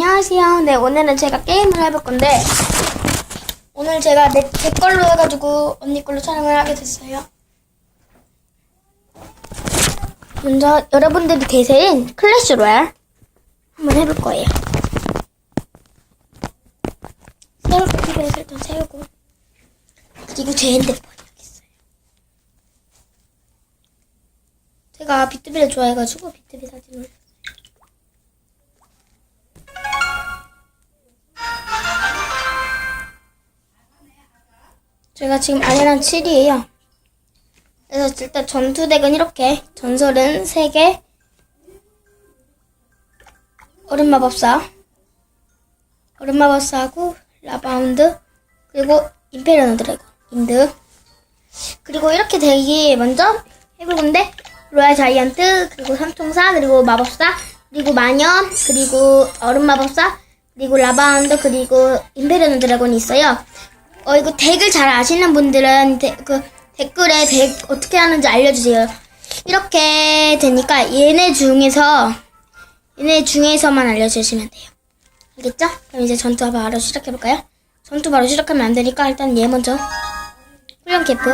안녕하세요. 네, 오늘은 제가 게임을 해볼 건데, 오늘 제가 내, 제 걸로 해가지고 언니 걸로 촬영을 하게 됐어요. 먼저 여러분들이 대세인 클래시 로얄 한번 해볼 거예요. 세울 거 TV에서 일단 세우고, 그리고 제 핸드폰 여기 있어요. 제가 비트비를 좋아해가지고 비트비 사진을 제가 지금 아레랑 7이에요. 그래서 일단 전투덱은 이렇게 전설은 3개 얼음마법사 얼음마법사하고 라바운드 그리고 임페리언 드래곤 인드 그리고 이렇게 덱이 먼저 해볼 건데 로얄 자이언트 그리고 삼총사 그리고 마법사 그리고 마녀 그리고 얼음마법사 그리고 라바운드 그리고 임페리언 드래곤이 있어요. 어, 이거 덱을 잘 아시는 분들은 데- 그 댓글에 덱 어떻게 하는지 알려주세요. 이렇게 되니까 얘네 중에서, 얘네 중에서만 알려주시면 돼요. 알겠죠? 그럼 이제 전투 바로 시작해볼까요? 전투 바로 시작하면 안 되니까 일단 얘 먼저. 훈련 캠프.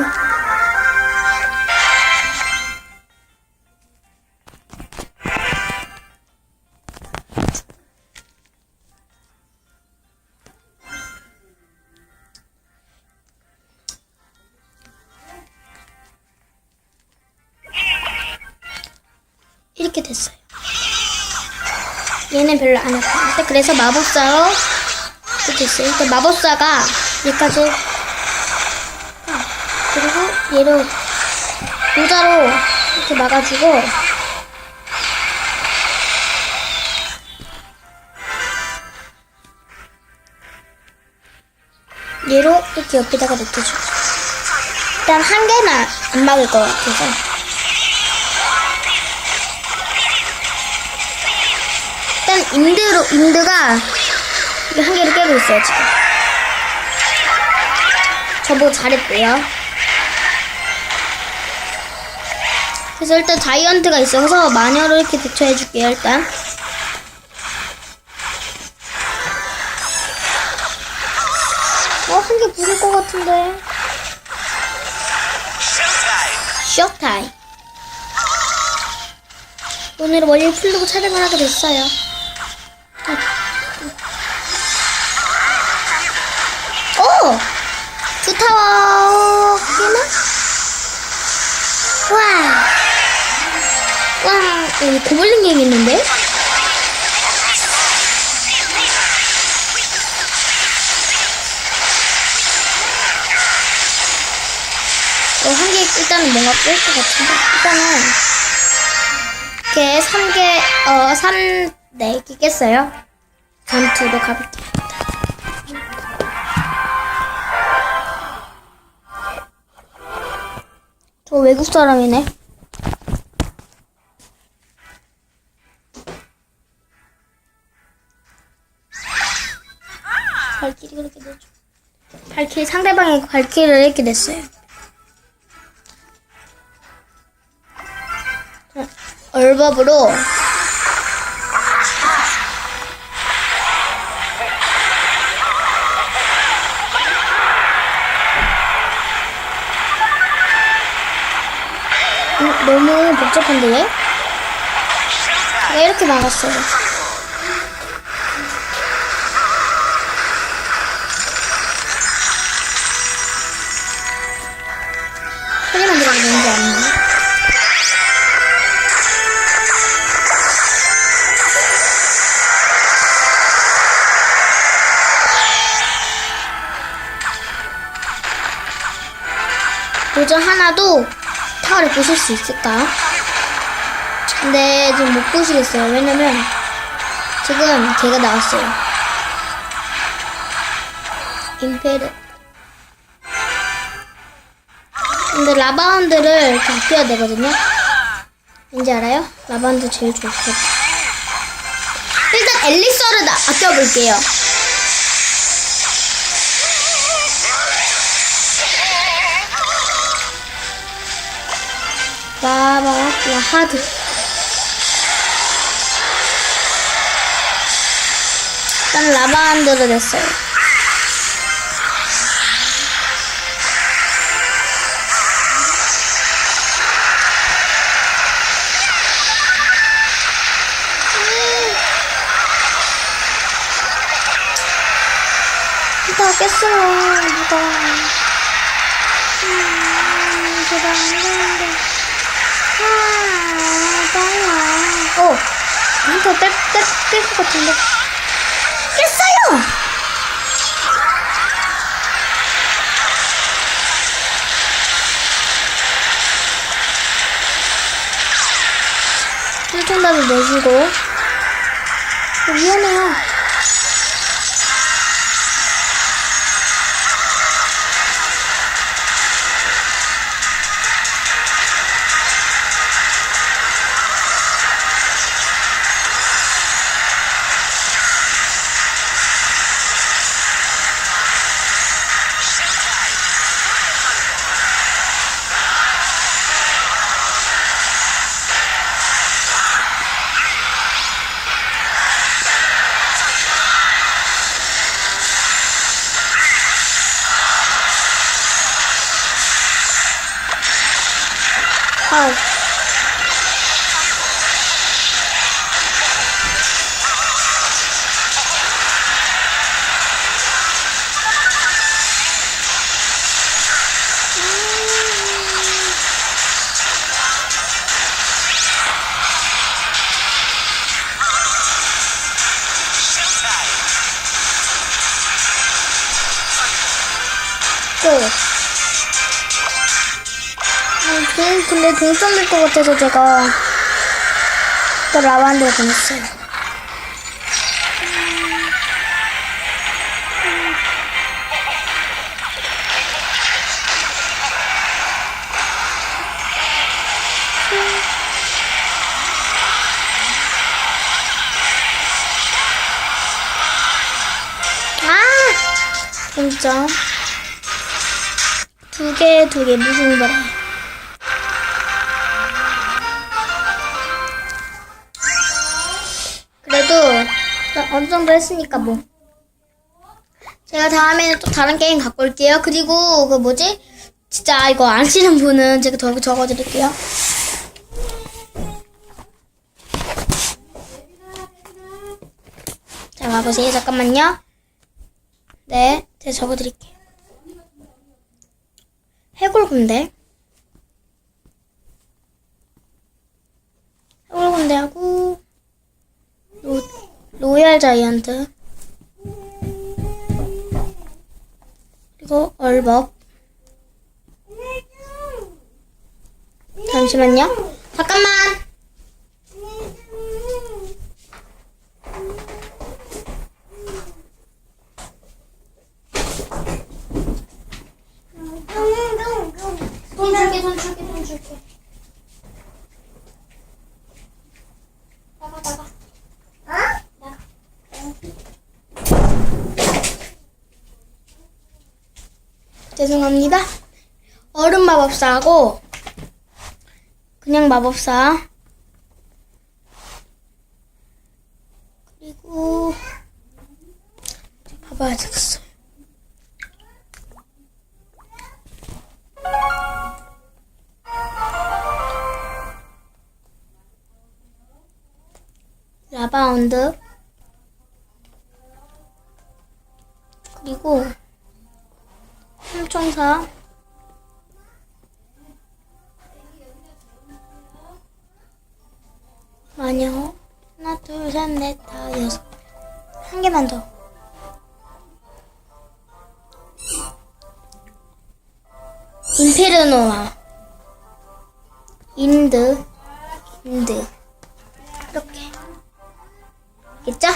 이렇게 됐어요. 얘는 별로 안 아팠는데 그래서 마법사로 이렇게 됐어요. 일단 마법사가 여기까지. 아, 그리고 얘를 모자로 이렇게 막아주고. 얘로 이렇게 옆에다가 놓쳐주고. 일단 한 개는 안 막을 것 같아서 인드로 인드가 이한 개를 깨고 있어요 지금. 저보고 잘했대요. 그래서 일단 자이언트가 있어서 마녀로 이렇게 대처해줄게요 일단. 어, 한 개 부를 것 같은데. 쇼타임. 오늘은 원일 풀르고 촬영을 하게 됐어요. 오! 두 타워 깨나? 와! 와! 여기 고블린 갱 있는데? 어, 한개 일단은 뭔가 뺄 것 같은데 일단은 이렇게 3개 어 3, 네개 깼어요 전투로 가볼게요 저 외국 사람이네. 발길이 그렇게 되죠. 발길 상대방의 발길을 이렇게 냈어요. 자, 얼법으로 너무 복잡한데 얘? 왜 이렇게 막았어요? 소리만 들어도 뭔지 아는데? 도저 하나도 타워를 부실 수 있을까? 근데 지금 못 부시겠어요. 왜냐면 지금 걔가 나왔어요. 임페르. 근데 라바운드를 좀 아껴야 되거든요. 왠지 알아요? 라바운드 제일 좋고. 일단 엘리서를 나- 아껴볼게요. 라바, 라하드. 일단 라바 한드를 냈어요. 누가 깼어요, 누가. 음, 제발 안 되는데. 아. 어, 한테 뺄, 뺄, 뺄것 같은데. 깼어요! 실전답을 내주고. 어, 위험해요. 아. 끝. 아, 동, 근데 동점일 것 같아서 제가 또 라반드를 보냈어요. 아! 동점. 두 개, 두 개, 무슨 거래. 어느 정도 했으니까 뭐. 제가 다음에는 또 다른 게임 갖고 올게요. 그리고 그 뭐지? 진짜 이거 안 치는 분은 제가 더 적어드릴게요. 자, 와보세요. 잠깐만요. 네, 제가 적어드릴게요. 해골군대. 해골군대하고 로, 로얄 자이언트. 그리고 얼벅. 잠시만요. 잠깐만. 돈 줄게 돈 줄게 돈 줄게 나가 나가 나가 죄송합니다. 얼음 마법사하고 그냥 마법사 그리고 봐봐야 되겠어요. 라바운드 그리고 삼총사. 마녀 하나 둘 셋 넷 다 여섯. 한 개만 더. 임페르노아. 인드. 인드. 이렇게. 있죠?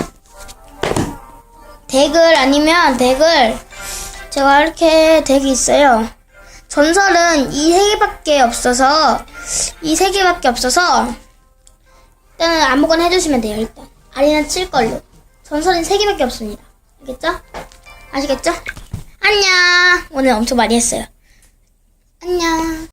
덱을 아니면 덱을 제가 이렇게 덱이 있어요. 전설은 이 세 개밖에 없어서 이 세 개밖에 없어서 일단은 아무거나 해주시면 돼요. 일단 아리는 칠 걸로 전설은 세 개밖에 없습니다. 알겠죠? 아시겠죠? 안녕. 오늘 엄청 많이 했어요. 안녕.